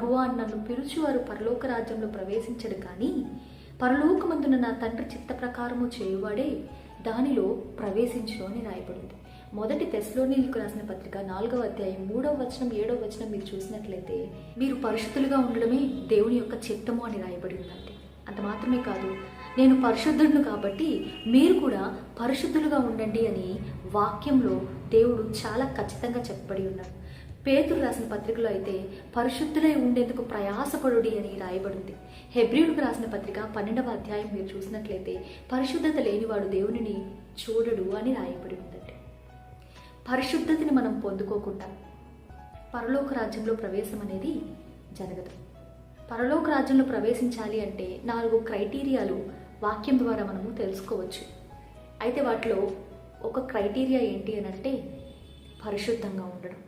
ప్రభువా నన్ను పిలుచువారు పరలోక రాజ్యంలో ప్రవేశించడు కానీ పరలోకమందున నా తండ్రి చిత్త ప్రకారము చేయువాడే దానిలో ప్రవేశించడం అని రాయబడింది. మొదటి తెస్లోనీలకు రాసిన పత్రిక నాలుగవ అధ్యాయం మూడవ వచనం ఏడవ వచనం మీరు చూసినట్లయితే మీరు పరిశుద్ధులుగా ఉండడమే దేవుని యొక్క చిత్తము అని రాయబడి ఉందండి అంత మాత్రమే కాదు నేను పరిశుద్ధుడును కాబట్టి మీరు కూడా పరిశుద్ధులుగా ఉండండి అని వాక్యంలో దేవుడు చాలా ఖచ్చితంగా చెప్పబడి ఉన్నారు. పేతురు రాసిన పత్రికలో అయితే పరిశుద్ధులై ఉండేందుకు ప్రయాసపడుడి అని రాయబడింది. హెబ్రియుడికి రాసిన పత్రిక పన్నెండవ అధ్యాయం మీరు చూసినట్లయితే పరిశుద్ధత లేనివాడు దేవునిని చూడడు అని రాయబడి ఉందండి పరిశుద్ధతని మనం పొందుకోకుండా పరలోక రాజ్యంలో ప్రవేశం అనేది జరగదు. పరలోక రాజ్యంలో ప్రవేశించాలి అంటే నాలుగు క్రైటీరియాలు వాక్యం ద్వారా మనము తెలుసుకోవచ్చు. అయితే వాటిలో ఒక క్రైటీరియా ఏంటి అని అంటే పరిశుద్ధంగా ఉండడం.